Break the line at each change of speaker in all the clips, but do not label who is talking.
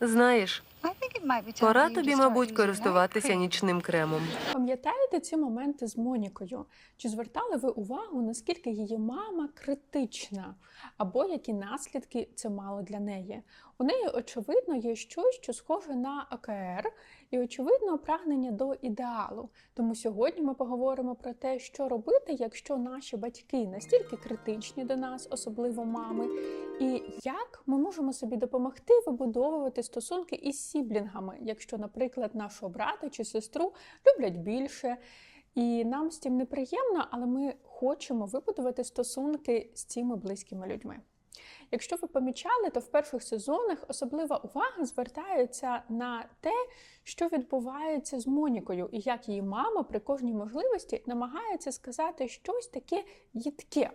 Знаєш, пора тобі, мабуть, користуватися нічним кремом.
Пам'ятаєте ці моменти з Монікою? Чи звертали ви увагу, наскільки її мама критична, або які наслідки це мало для неї? У неї, очевидно, є щось, що схоже на ОКР, і очевидно прагнення до ідеалу. Тому сьогодні ми поговоримо про те, що робити, якщо наші батьки настільки критичні до нас, особливо мами, і як ми можемо собі допомогти вибудовувати стосунки із сіблінгами, якщо, наприклад, нашого брата чи сестру люблять більше. І нам з цим неприємно, але ми хочемо вибудувати стосунки з цими близькими людьми. Якщо ви помічали, то в перших сезонах особлива увага звертається на те, що відбувається з Монікою, і як її мама при кожній можливості намагається сказати щось таке їдке.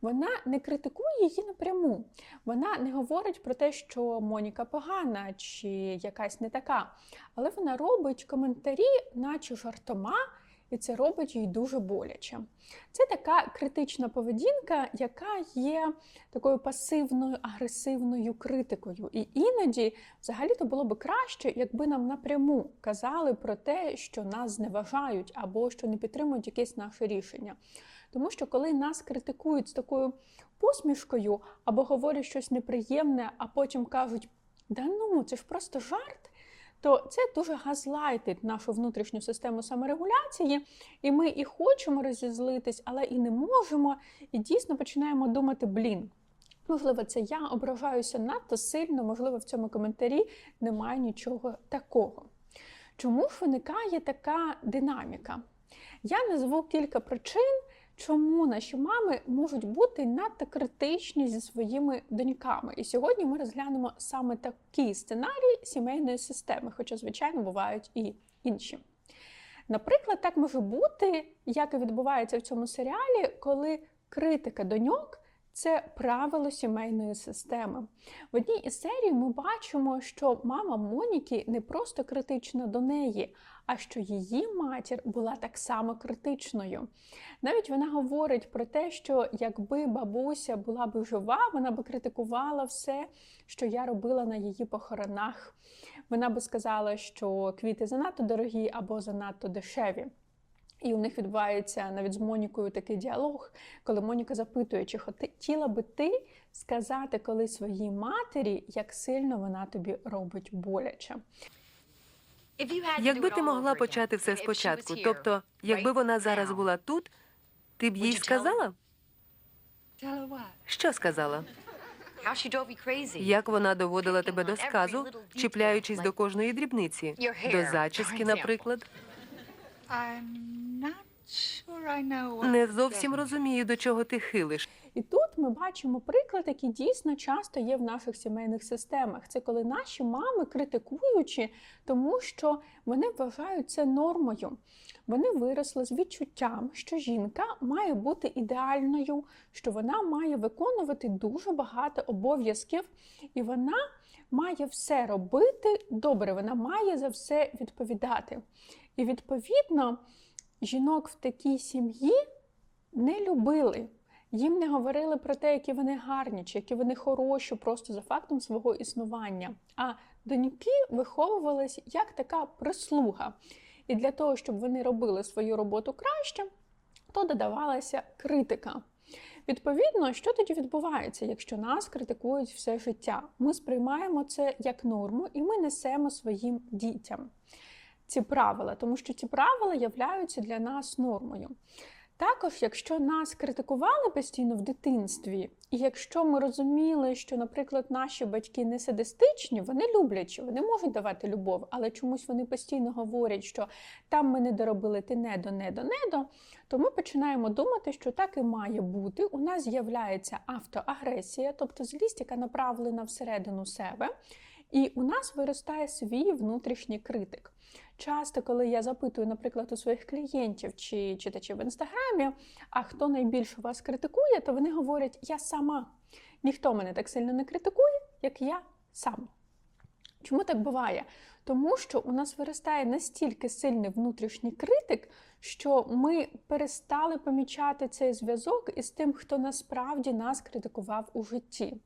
Вона не критикує її напряму. Вона не говорить про те, що Моніка погана чи якась не така, але вона робить коментарі, наче жартома. І це робить їй дуже боляче. Це така критична поведінка, яка є такою пасивною, агресивною критикою. І іноді, взагалі, то було би краще, якби нам напряму казали про те, що нас зневажають або що не підтримують якесь наше рішення. Тому що коли нас критикують з такою посмішкою або говорять щось неприємне, а потім кажуть: да ну, це ж просто жарт то це дуже газлайтить нашу внутрішню систему саморегуляції, і ми і хочемо розізлитись, але і не можемо, і дійсно починаємо думати: блін. Можливо, це я ображаюся надто сильно, можливо, в цьому коментарі немає нічого такого. Чому ж виникає така динаміка? Я назву кілька причин, чому наші мами можуть бути надто критичні зі своїми доньками. І сьогодні ми розглянемо саме такий сценарій сімейної системи, хоча, звичайно, бувають і інші. Наприклад, так може бути, як і відбувається в цьому серіалі, коли критика доньок. Це правило сімейної системи. В одній із серій ми бачимо, що мама Моніки не просто критична до неї, а що її матір була так само критичною. Навіть вона говорить про те, що якби бабуся була б жива, вона би критикувала все, що я робила на її похоронах. Вона би сказала, що квіти занадто дорогі або занадто дешеві. І у них відбувається навіть з Монікою такий діалог, коли Моніка запитує, чи хотіла би ти сказати коли своїй матері, як сильно вона тобі робить боляче.
Якби ти могла почати все спочатку, тобто, якби вона зараз була тут, ти б їй сказала? Що сказала? Як вона доводила тебе до сказу, чіпляючись до кожної дрібниці? До зачіски, наприклад? Не зовсім розумію, до чого ти хилиш.
І тут ми бачимо приклад, який дійсно часто є в наших сімейних системах. Це коли наші мами критикуючи, тому що вони вважають це нормою. Вони виросли з відчуттям, що жінка має бути ідеальною, що вона має виконувати дуже багато обов'язків, і вона має все робити добре, вона має за все відповідати. І відповідно жінок в такій сім'ї не любили. Їм не говорили про те, які вони гарні, чи які вони хороші, просто за фактом свого існування. А доньки виховувались як така прислуга. І для того, щоб вони робили свою роботу краще, то додавалася критика. Відповідно, що тоді відбувається, якщо нас критикують все життя? Ми сприймаємо це як норму, і ми несемо своїм дітям ці правила, тому що ці правила являються для нас нормою. Також, якщо нас критикували постійно в дитинстві, і якщо ми розуміли, що, наприклад, наші батьки не садистичні, вони люблячі, вони можуть давати любов, але чомусь вони постійно говорять, що там ми не доробили ти недо, недо, недо, то ми починаємо думати, що так і має бути. У нас з'являється автоагресія, тобто злість, яка направлена всередину себе. І у нас виростає свій внутрішній критик. Часто, коли я запитую, наприклад, у своїх клієнтів чи читачів в інстаграмі, а хто найбільше вас критикує, то вони говорять, я сама. Ніхто мене так сильно не критикує, як я сам. Чому так буває? Тому що у нас виростає настільки сильний внутрішній критик, що ми перестали помічати цей зв'язок із тим, хто насправді нас критикував у житті.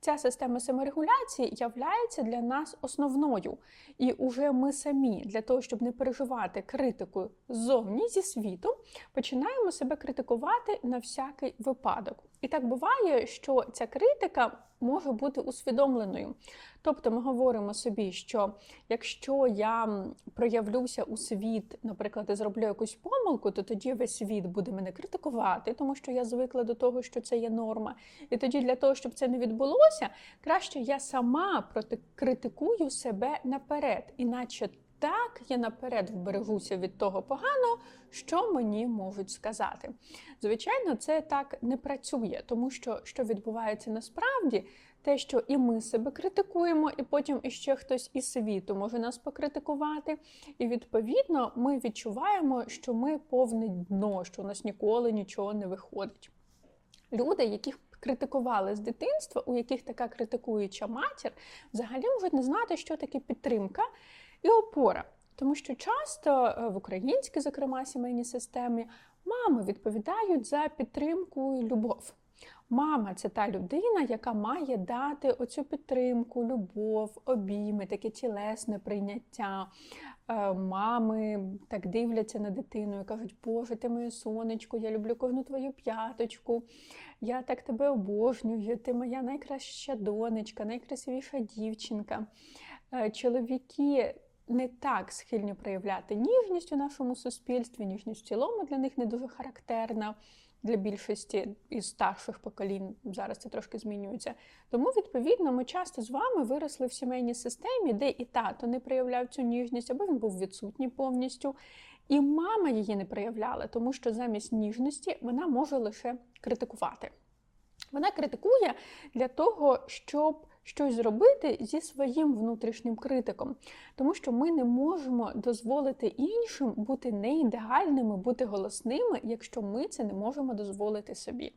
Ця система саморегуляції являється для нас основною. І уже ми самі, для того, щоб не переживати критику ззовні зі світу, починаємо себе критикувати на всякий випадок. І так буває, що ця критика може бути усвідомленою. Тобто ми говоримо собі, що якщо я проявлюся у світ, наприклад, і зроблю якусь помилку, то тоді весь світ буде мене критикувати, тому що я звикла до того, що це є норма. І тоді для того, щоб це не відбулося, краще я сама критикую себе наперед, іначе так я наперед вберегуся від того поганого, що мені можуть сказати. Звичайно, це так не працює, тому що що відбувається насправді, те, що і ми себе критикуємо, і потім іще хтось із світу може нас покритикувати. І відповідно ми відчуваємо, що ми повне дно, що у нас ніколи нічого не виходить. Люди, яких критикували з дитинства, у яких така критикуюча матір, взагалі можуть не знати, що таке підтримка і опора. Тому що часто е, в українській, зокрема, сімейній системі мами відповідають за підтримку і любов. Мама це та людина, яка має дати оцю підтримку, любов, обійми, таке тілесне прийняття. Е, Мами так дивляться на дитину і кажуть, Боже, ти моє сонечко, я люблю кожну твою п'яточку, я так тебе обожнюю, ти моя найкраща донечка, найкрасивіша дівчинка. Е, Чоловіки не так схильні проявляти ніжність у нашому суспільстві, ніжність в цілому для них не дуже характерна. Для більшості із старших поколінь зараз це трошки змінюється. Тому, відповідно, ми часто з вами виросли в сімейній системі, де і тато не проявляв цю ніжність, або він був відсутній повністю. І мама її не проявляла, тому що замість ніжності вона може лише критикувати. Вона критикує для того, щоб щось зробити зі своїм внутрішнім критиком, тому що ми не можемо дозволити іншим бути неідеальними, бути голосними, якщо ми це не можемо дозволити собі.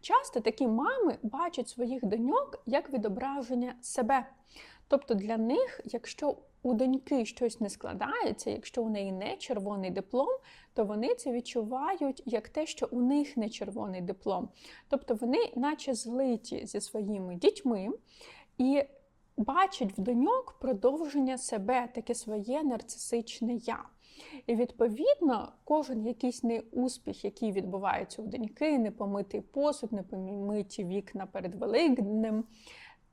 Часто такі мами бачать своїх доньок як відображення себе. Тобто для них, якщо у доньки щось не складається, якщо у неї не червоний диплом, то вони це відчувають як те, що у них не червоний диплом. Тобто вони, наче злиті зі своїми дітьми, і бачать в доньок продовження себе, таке своє нарцисичне я. І відповідно, кожен якийсь неуспіх, який відбувається у доньки, непомитий посуд, непомиті вікна перед Великднем,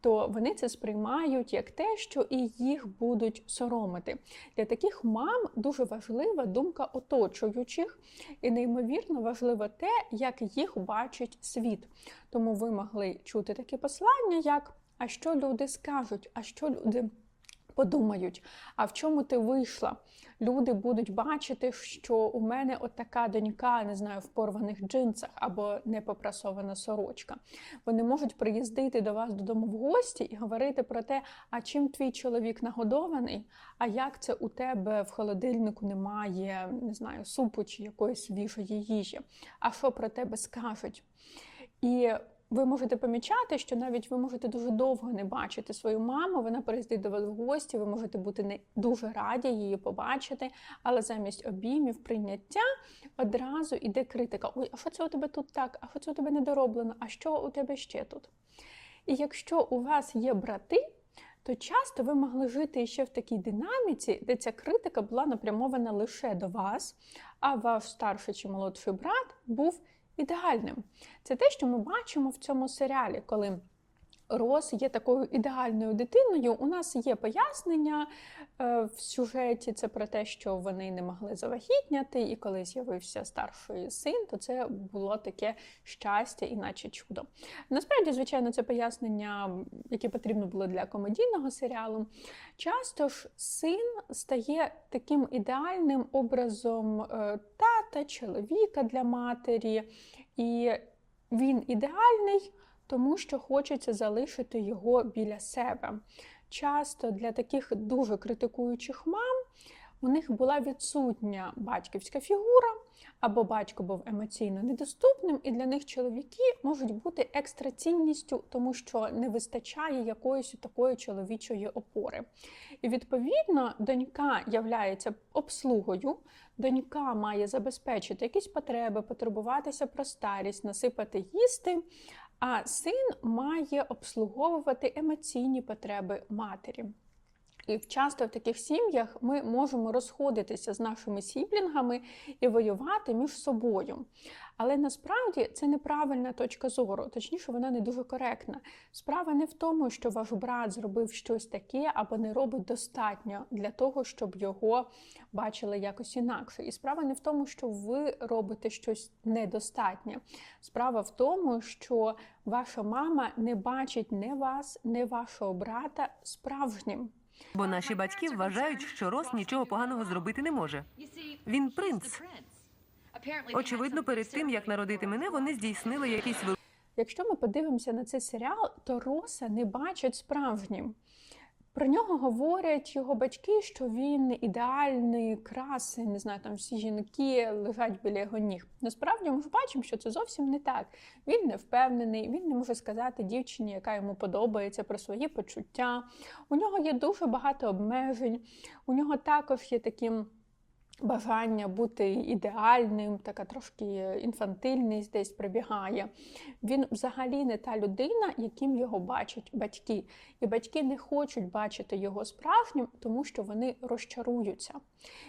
то вони це сприймають як те, що і їх будуть соромити. Для таких мам дуже важлива думка оточуючих, і неймовірно важливо те, як їх бачить світ. Тому ви могли чути таке послання, як а що люди скажуть, а що люди подумають, а в чому ти вийшла? Люди будуть бачити, що у мене от така донька, не знаю, в порваних джинсах або непопрасована сорочка. Вони можуть приїздити до вас додому в гості і говорити про те, а чим твій чоловік нагодований, а як це у тебе в холодильнику немає, не знаю, супу чи якоїсь свіжої їжі, а що про тебе скажуть? І ви можете помічати, що навіть ви можете дуже довго не бачити свою маму, вона приїздить до вас в гості, ви можете бути не дуже раді її побачити, але замість обіймів, прийняття одразу йде критика: Ой, а що це у тебе тут так? А що це у тебе недороблено? А що у тебе ще тут? І якщо у вас є брати, то часто ви могли жити ще в такій динаміці, де ця критика була напрямована лише до вас, а ваш старший чи молодший брат був ідеальним. Це те, що ми бачимо в цьому серіалі, коли Рос є такою ідеальною дитиною. У нас є пояснення в сюжеті. Це про те, що вони не могли завагітняти, і коли з'явився старший син, то це було таке щастя, іначе чудо. Насправді, звичайно, це пояснення, яке потрібно було для комедійного серіалу. Часто ж син стає таким ідеальним образом е, тата, чоловіка для матері, і він ідеальний тому що хочеться залишити його біля себе. Часто для таких дуже критикуючих мам у них була відсутня батьківська фігура, або батько був емоційно недоступним, і для них чоловіки можуть бути екстра цінністю, тому що не вистачає якоїсь такої чоловічої опори. І відповідно донька являється обслугою, донька має забезпечити якісь потреби, потурбуватися про старість, насипати їсти. А син має обслуговувати емоційні потреби матері. І часто в таких сім'ях ми можемо розходитися з нашими сіблінгами і воювати між собою. Але насправді це неправильна точка зору, точніше, вона не дуже коректна. Справа не в тому, що ваш брат зробив щось таке або не робить достатньо для того, щоб його бачили якось інакше. І справа не в тому, що ви робите щось недостатнє. Справа в тому, що ваша мама не бачить не вас, не вашого брата справжнім.
Бо наші батьки вважають, що Рос нічого поганого зробити не може.
Він принц.
Очевидно, перед тим як народити мене, вони здійснили якісь
Якщо ми подивимося на цей серіал, то Роса не бачать справжнім. Про нього говорять його батьки, що він ідеальний, красий, не знаю, там всі жінки лежать біля його ніг. Насправді ми ж бачимо, що це зовсім не так. Він не впевнений, він не може сказати дівчині, яка йому подобається, про свої почуття. У нього є дуже багато обмежень. У нього також є такі бажання бути ідеальним, така трошки інфантильність десь прибігає. Він взагалі не та людина, яким його бачать батьки. І батьки не хочуть бачити його справжнім, тому що вони розчаруються.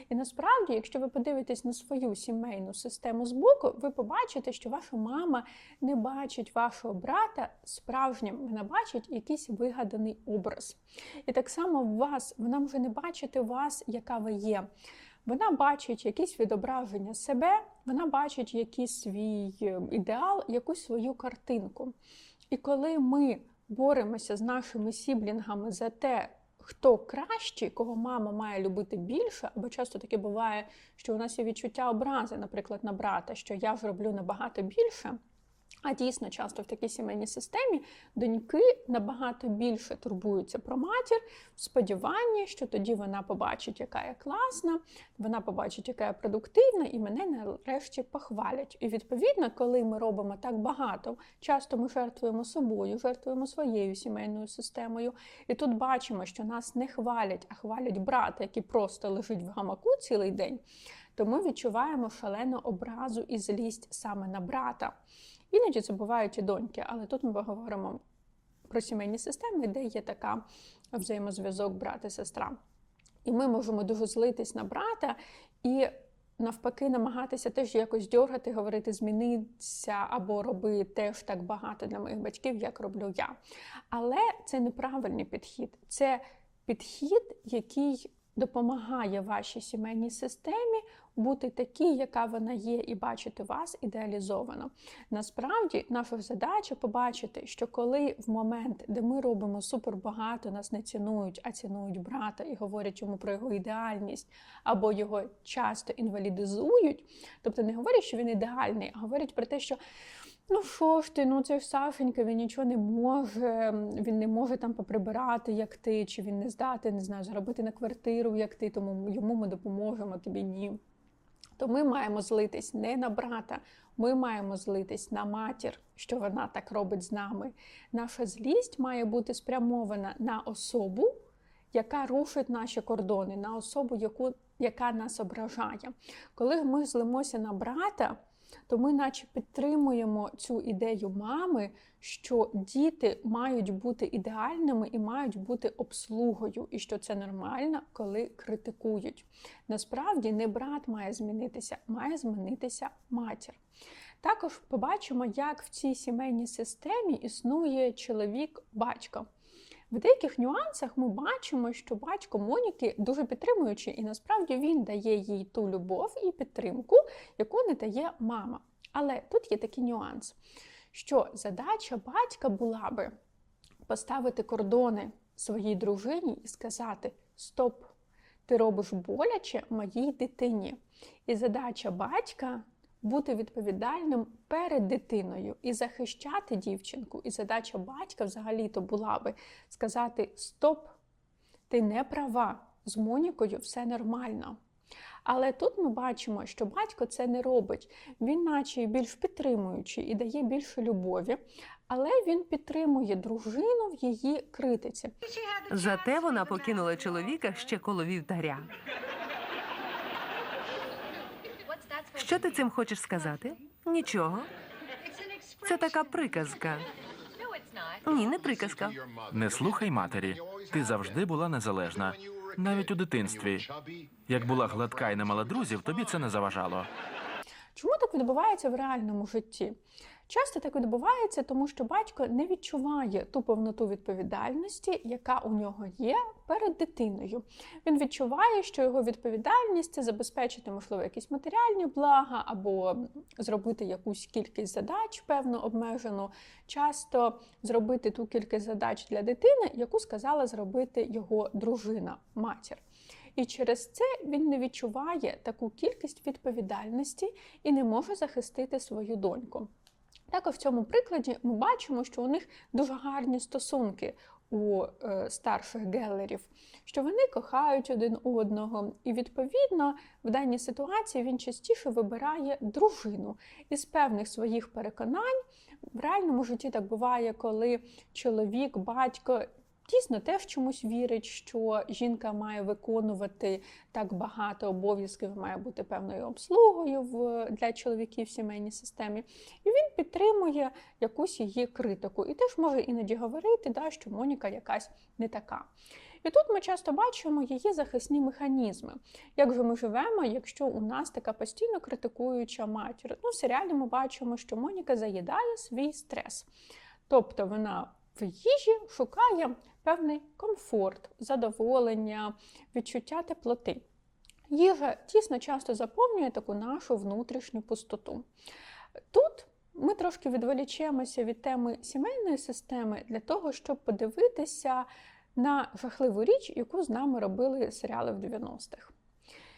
І насправді, якщо ви подивитесь на свою сімейну систему збоку, ви побачите, що ваша мама не бачить вашого брата справжнім, вона бачить якийсь вигаданий образ. І так само в вас, вона може не бачити вас, яка ви є. Вона бачить якісь відображення себе, вона бачить якийсь свій е, ідеал, якусь свою картинку. І коли ми боремося з нашими сіблінгами за те, хто кращий, кого мама має любити більше, або часто таке буває, що у нас є відчуття образи, наприклад, на брата, що я ж роблю набагато більше. А дійсно, часто в такій сімейній системі доньки набагато більше турбуються про матір в сподіванні, що тоді вона побачить, яка я класна, вона побачить, яка я продуктивна, і мене нарешті похвалять. І відповідно, коли ми робимо так багато, часто ми жертвуємо собою, жертвуємо своєю сімейною системою. І тут бачимо, що нас не хвалять, а хвалять брата, який просто лежить в гамаку цілий день. То ми відчуваємо шалену образу і злість саме на брата. Іноді це бувають і доньки, але тут ми говоримо про сімейні системи, де є така взаємозв'язок брат-сестра. І ми можемо дуже злитись на брата і навпаки намагатися теж якось дьоргати, говорити, змінитися або роби теж так багато для моїх батьків, як роблю я. Але це неправильний підхід. Це підхід, який допомагає вашій сімейній системі бути такій, яка вона є, і бачити вас ідеалізовано. Насправді, наша задача побачити, що коли в момент, де ми робимо супербагато, нас не цінують, а цінують брата і говорять йому про його ідеальність, або його часто інвалідизують, тобто не говорять, що він ідеальний, а говорять про те, що. Ну що ж ти, ну це ж Сашенька, він нічого не може, він не може там поприбирати, як ти, чи він не здати, не знаю, заробити на квартиру, як ти, тому йому ми допоможемо, тобі ні. То ми маємо злитись не на брата, ми маємо злитись на матір, що вона так робить з нами. Наша злість має бути спрямована на особу, яка рушить наші кордони, на особу, яку, яка нас ображає. Коли ми злимося на брата, то ми наче підтримуємо цю ідею мами, що діти мають бути ідеальними і мають бути обслугою, і що це нормально, коли критикують. Насправді не брат має змінитися, має змінитися матір. Також побачимо, як в цій сімейній системі існує чоловік-батько. В деяких нюансах ми бачимо, що батько Моніки дуже підтримуючий, і насправді він дає їй ту любов і підтримку, яку не дає мама. Але тут є такий нюанс, що задача батька була би поставити кордони своїй дружині і сказати: Стоп, ти робиш боляче моїй дитині. І задача батька бути відповідальним перед дитиною і захищати дівчинку. І задача батька взагалі-то була би сказати: Стоп, ти не права, з Монікою все нормально. Але тут ми бачимо, що батько це не робить. Він, наче більш підтримуючий і дає більше любові, але він підтримує дружину в її критиці.
Зате вона покинула чоловіка ще коло вівтаря. Що ти цим хочеш сказати? Нічого. Це така приказка. Ні, не приказка.
Не слухай матері. Ти завжди була незалежна, навіть у дитинстві. Як була гладка і не мала друзів, тобі це не заважало.
Чому так відбувається в реальному житті? Часто так відбувається, тому що батько не відчуває ту повноту відповідальності, яка у нього є перед дитиною. Він відчуває, що його відповідальність це забезпечити, можливо, якісь матеріальні блага або зробити якусь кількість задач, певно обмежену, часто зробити ту кількість задач для дитини, яку сказала зробити його дружина, матір. І через це він не відчуває таку кількість відповідальності і не може захистити свою доньку. Також в цьому прикладі ми бачимо, що у них дуже гарні стосунки у е, старших гелерів, що вони кохають один одного, і відповідно в даній ситуації він частіше вибирає дружину із певних своїх переконань. В реальному житті так буває, коли чоловік, батько дійсно теж чомусь вірить, що жінка має виконувати так багато обов'язків, має бути певною обслугою в для чоловіків в сімейній системі, і він підтримує якусь її критику. І теж може іноді говорити, да, що Моніка якась не така. І тут ми часто бачимо її захисні механізми. Як же ми живемо, якщо у нас така постійно критикуюча матір? Ну, в серіалі ми бачимо, що Моніка заїдає свій стрес. Тобто вона в їжі шукає певний комфорт, задоволення, відчуття теплоти. Їжа тісно часто заповнює таку нашу внутрішню пустоту. Тут ми трошки відволічемося від теми сімейної системи для того, щоб подивитися на жахливу річ, яку з нами робили серіали в 90-х.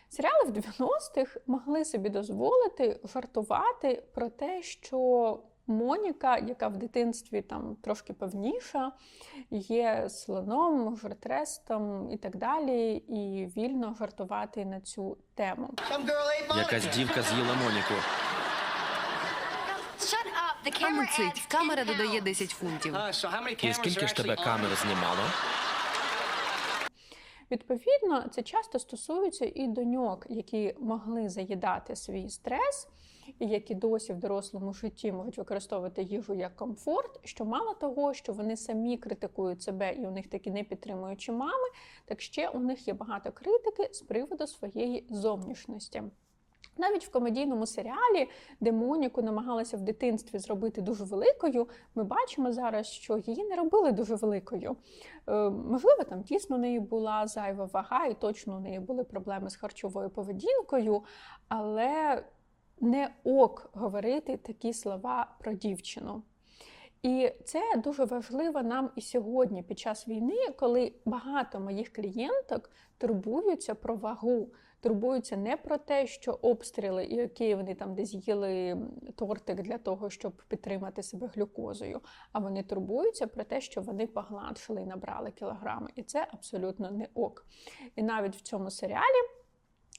Серіали в 90-х могли собі дозволити жартувати про те, що Моніка, яка в дитинстві там трошки певніша, є слоном, жартрестом і так далі, і вільно жартувати на цю тему.
Якась дівка з'їла Моніку.
Ану камера додає 10 фунтів.
І скільки ж тебе камер знімало?
Відповідно, це часто стосується і доньок, які могли заїдати свій стрес, і які досі в дорослому житті можуть використовувати їжу як комфорт. Що мало того, що вони самі критикують себе, і у них такі не підтримуючі мами, так ще у них є багато критики з приводу своєї зовнішності. Навіть в комедійному серіалі, де Моніку намагалася в дитинстві зробити дуже великою, ми бачимо зараз, що її не робили дуже великою. Е, можливо, там дійсно у неї була зайва вага, і точно у неї були проблеми з харчовою поведінкою, але не ок говорити такі слова про дівчину. І це дуже важливо нам і сьогодні, під час війни, коли багато моїх клієнток турбуються про вагу, турбуються не про те, що обстріли і окей, вони там десь їли тортик для того, щоб підтримати себе глюкозою, а вони турбуються про те, що вони погладшили і набрали кілограми. І це абсолютно не ок. І навіть в цьому серіалі.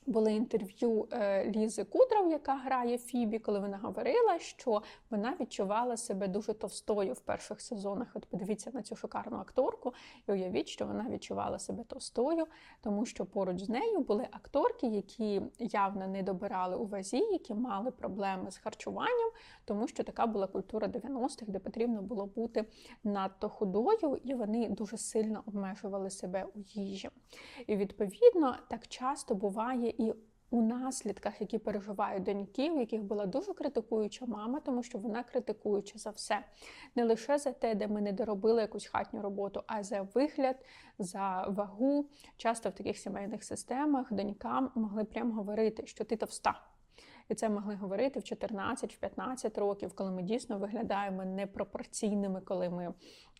Були інтерв'ю е, Лізи Кудров, яка грає Фібі, коли вона говорила, що вона відчувала себе дуже товстою в перших сезонах. От подивіться на цю шикарну акторку, і уявіть, що вона відчувала себе товстою, тому що поруч з нею були акторки, які явно не добирали у вазі, які мали проблеми з харчуванням, тому що така була культура 90-х, де потрібно було бути надто худою, і вони дуже сильно обмежували себе у їжі. І відповідно так часто буває і у наслідках, які переживають доньки, у яких була дуже критикуюча мама, тому що вона критикуюча за все. Не лише за те, де ми не доробили якусь хатню роботу, а за вигляд, за вагу. Часто в таких сімейних системах донькам могли прямо говорити, що ти товста. І це могли говорити в 14-15 років, коли ми дійсно виглядаємо непропорційними, коли ми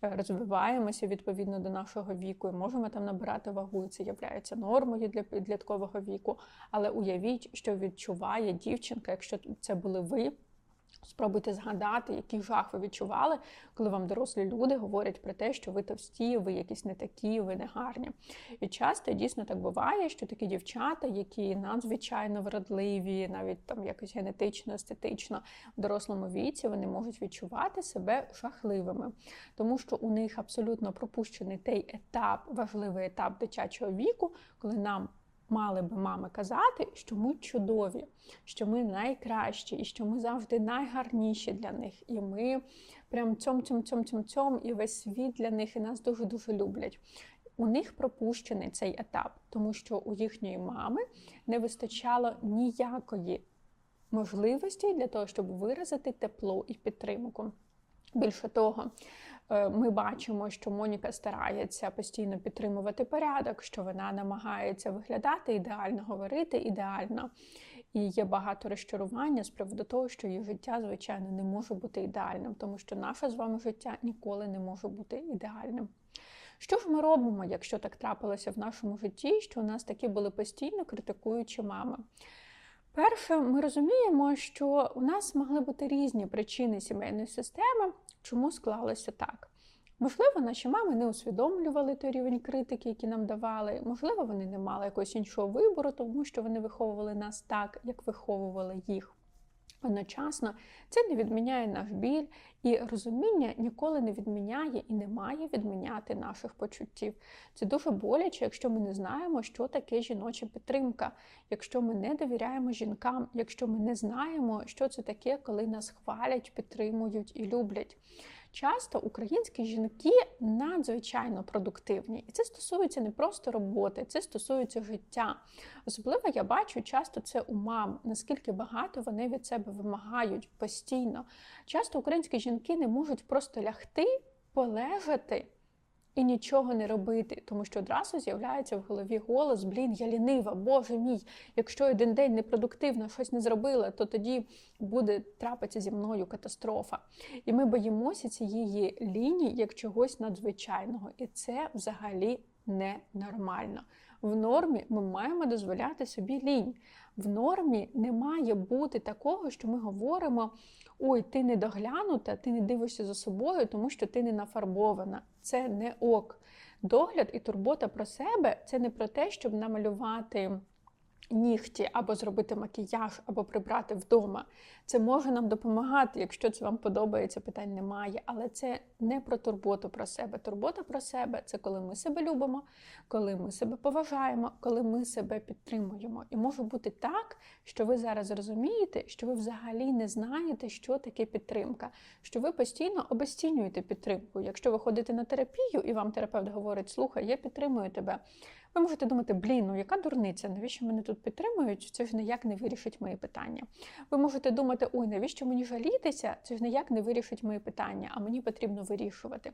е, розвиваємося відповідно до нашого віку і можемо там набирати вагу, і це є нормою для підліткового віку. Але уявіть, що відчуває дівчинка, якщо це були ви Спробуйте згадати, який жах ви відчували, коли вам дорослі люди говорять про те, що ви товсті, ви якісь не такі, ви не гарні. І часто дійсно так буває, що такі дівчата, які надзвичайно вродливі, навіть там якось генетично, естетично в дорослому віці, вони можуть відчувати себе жахливими, тому що у них абсолютно пропущений той етап, важливий етап дитячого віку, коли нам мали би мами казати, що ми чудові, що ми найкращі, і що ми завжди найгарніші для них. І ми прям цьом цьом цьом цьом цьом і весь світ для них і нас дуже дуже люблять. У них пропущений цей етап, тому що у їхньої мами не вистачало ніякої можливості для того, щоб виразити тепло і підтримку. Більше того, ми бачимо, що Моніка старається постійно підтримувати порядок, що вона намагається виглядати ідеально, говорити ідеально. І є багато розчарування з приводу того, що її життя, звичайно, не може бути ідеальним, тому що наше з вами життя ніколи не може бути ідеальним. Що ж ми робимо, якщо так трапилося в нашому житті, що у нас такі були постійно критикуючі мами? Перше, ми розуміємо, що у нас могли бути різні причини сімейної системи, чому склалося так. Можливо, наші мами не усвідомлювали той рівень критики, які нам давали. Можливо, вони не мали якогось іншого вибору, тому що вони виховували нас так, як виховували їх. Одночасно це не відміняє наш біль, і розуміння ніколи не відміняє і не має відміняти наших почуттів. Це дуже боляче, якщо ми не знаємо, що таке жіноча підтримка, якщо ми не довіряємо жінкам, якщо ми не знаємо, що це таке, коли нас хвалять, підтримують і люблять. Часто українські жінки надзвичайно продуктивні, і це стосується не просто роботи, це стосується життя. Особливо я бачу часто це у мам, наскільки багато вони від себе вимагають постійно. Часто українські жінки не можуть просто лягти, полежати. І нічого не робити, тому що одразу з'являється в голові голос: блін, я лінива, боже мій. Якщо один день непродуктивно щось не зробила, то тоді буде трапитися зі мною катастрофа. І ми боїмося цієї лінії як чогось надзвичайного. І це взагалі ненормально. В нормі ми маємо дозволяти собі лінь. В нормі не має бути такого, що ми говоримо: ой, ти не доглянута, ти не дивишся за собою, тому що ти не нафарбована. Це не ок. Догляд і турбота про себе це не про те, щоб намалювати. Нігті або зробити макіяж, або прибрати вдома. Це може нам допомагати, якщо це вам подобається, питань немає. Але це не про турботу про себе. Турбота про себе це коли ми себе любимо, коли ми себе поважаємо, коли ми себе підтримуємо. І може бути так, що ви зараз розумієте, що ви взагалі не знаєте, що таке підтримка, що ви постійно обесцінюєте підтримку. Якщо ви ходите на терапію, і вам терапевт говорить, слухай, я підтримую тебе. Ви можете думати, блін, ну яка дурниця, навіщо мене тут підтримують? Це ж ніяк не вирішить мої питання. Ви можете думати, ой, навіщо мені жалітися? Це ж ніяк не вирішить мої питання, а мені потрібно вирішувати.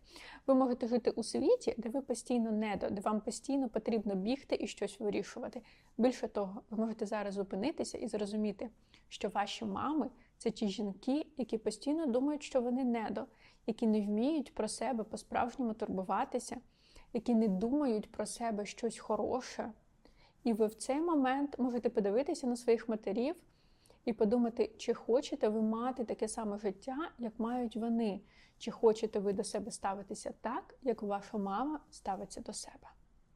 Ви можете жити у світі, де ви постійно недо, де вам постійно потрібно бігти і щось вирішувати. Більше того, ви можете зараз зупинитися і зрозуміти, що ваші мами це ті жінки, які постійно думають, що вони недо, які не вміють про себе по-справжньому турбуватися які не думають про себе щось хороше. І ви в цей момент можете подивитися на своїх матерів і подумати, чи хочете ви мати таке саме життя, як мають вони, чи хочете ви до себе ставитися так, як ваша мама ставиться до себе.